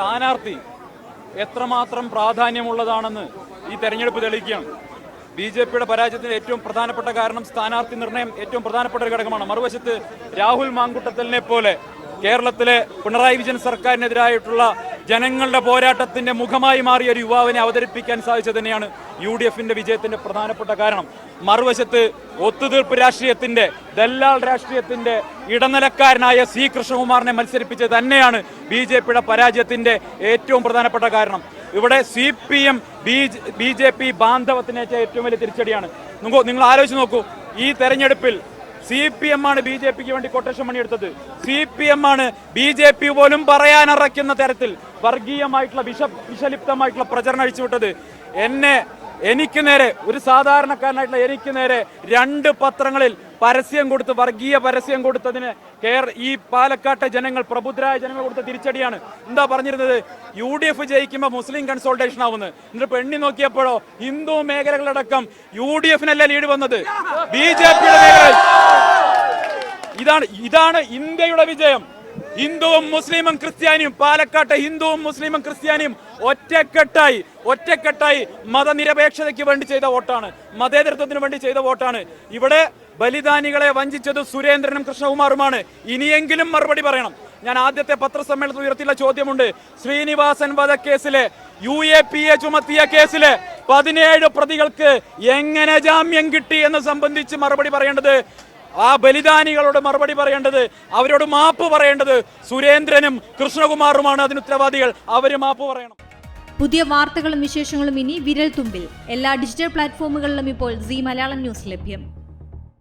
സ്ഥാനാർത്ഥി എത്രമാത്രം പ്രാധാന്യമുള്ളതാണെന്ന് ഈ തെരഞ്ഞെടുപ്പ് തെളിയിക്കുകയാണ്. ബി ജെ പിയുടെ പരാജയത്തിന് ഏറ്റവും പ്രധാനപ്പെട്ട കാരണം സ്ഥാനാർത്ഥി നിർണയം ഏറ്റവും പ്രധാനപ്പെട്ട ഒരു ഘടകമാണ്. മറുവശത്ത് രാഹുൽ മാങ്കുട്ടത്തലിനെ പോലെ കേരളത്തിലെ പിണറായി വിജയൻ സർക്കാരിനെതിരായിട്ടുള്ള ജനങ്ങളുടെ പോരാട്ടത്തിന്റെ മുഖമായി മാറിയ ഒരു യുവാവിനെ അവതരിപ്പിക്കാൻ സാധിച്ചത് തന്നെയാണ് യു ഡി എഫിന്റെ വിജയത്തിന്റെ പ്രധാനപ്പെട്ട കാരണം. മറുവശത്ത് ഒത്തുതീർപ്പ് രാഷ്ട്രീയത്തിന്റെ ദല്ലാൽ രാഷ്ട്രീയത്തിന്റെ ഇടനിലക്കാരനായ സി കൃഷ്ണകുമാറിനെ മത്സരിപ്പിച്ചത് തന്നെയാണ് ബി ജെ പിയുടെ പരാജയത്തിന്റെ ഏറ്റവും പ്രധാനപ്പെട്ട കാരണം. ഇവിടെ C P M B B J P ബാന്ധവത്തിനേറ്റ ഏറ്റവും വലിയ തിരിച്ചടിയാണ്. നിങ്ങൾ നിങ്ങൾ ആലോചിച്ച് നോക്കൂ ഈ തെരഞ്ഞെടുപ്പിൽ സി പി എം ആണ് ബി ജെ പിക്ക് വേണ്ടി കൊട്ടേഷൻ പണിയെടുത്തത്. സി പി എം ആണ് ബി ജെ പി പോലും പറയാനറയ്ക്കുന്ന തരത്തിൽ വർഗീയമായിട്ടുള്ള വിഷ വിഷലിപ്തമായിട്ടുള്ള പ്രചരണം അഴിച്ചുവിട്ടത്. എന്നെ എനിക്ക് നേരെ ഒരു സാധാരണക്കാരനായിട്ടുള്ള എനിക്ക് നേരെ രണ്ട് പത്രങ്ങളിൽ പരസ്യം കൊടുത്ത് വർഗീയ പരസ്യം കൊടുത്തതിന് കേർ ഈ പാലക്കാട്ടെ ജനങ്ങൾ പ്രബുദ്ധരായ ജനങ്ങൾ കൊടുത്ത തിരിച്ചടിയാണ്. എന്താ പറഞ്ഞിരുന്നത്? യു ഡി എഫ് ജയിക്കുമ്പോൾ മുസ്ലിം കൺസോൾട്ടേഷൻ ആവുന്നത് എന്നിട്ട് പെണ്ണി നോക്കിയപ്പോഴോ ഹിന്ദു മേഖലകളടക്കം യു ഡി എഫിനല്ല ലീഡ് വന്നത്? ബി ജെ പിയുടെ ഇതാണ് ഇതാണ് ഇന്ത്യയുടെ വിജയം. ഹിന്ദുവും മുസ്ലിമും ക്രിസ്ത്യാനിയും പാലക്കാട്ടെ ഹിന്ദുവും മുസ്ലിമും ക്രിസ്ത്യാനിയും ഒറ്റക്കെട്ടായി ഒറ്റക്കെട്ടായി മതനിരപേക്ഷതയ്ക്ക് വേണ്ടി ചെയ്ത വോട്ടാണ്. മതേതരത്വത്തിന് വേണ്ടി ചെയ്ത വോട്ടാണ്. ഇവിടെ ബലിദാനികളെ വഞ്ചിച്ചത് സുരേന്ദ്രനും കൃഷ്ണകുമാറുമാണ്. ഇനിയെങ്കിലും മറുപടി പറയണം. ഞാൻ ആദ്യത്തെ പത്രസമ്മേളനത്തിൽ ഉയർത്തിയുള്ള ചോദ്യമുണ്ട്. ശ്രീനിവാസൻ വധക്കേസിലെ യു എ പി എ ചുമത്തിയ കേസിലെ പതിനേഴ് പ്രതികൾക്ക് എങ്ങനെ ജാമ്യം കിട്ടി എന്ന് സംബന്ധിച്ച് മറുപടി പറയേണ്ടത് ആ ബലിദാനികളോട് മറുപടി പറയേണ്ടത് അവരോട് മാപ്പ് പറയേണ്ടത് സുരേന്ദ്രനും കൃഷ്ണകുമാറുമാണ്. അതിന് ഉത്തരവാദികൾ അവർ മാപ്പ് പറയണം. പുതിയ വാർത്തകളും വിശേഷങ്ങളും ഇനി വിരൽ തുമ്പിൽ എല്ലാ ഡിജിറ്റൽ പ്ലാറ്റ്ഫോമുകളിലും ഇപ്പോൾ സി മലയാളം ന്യൂസ് ലഭ്യം.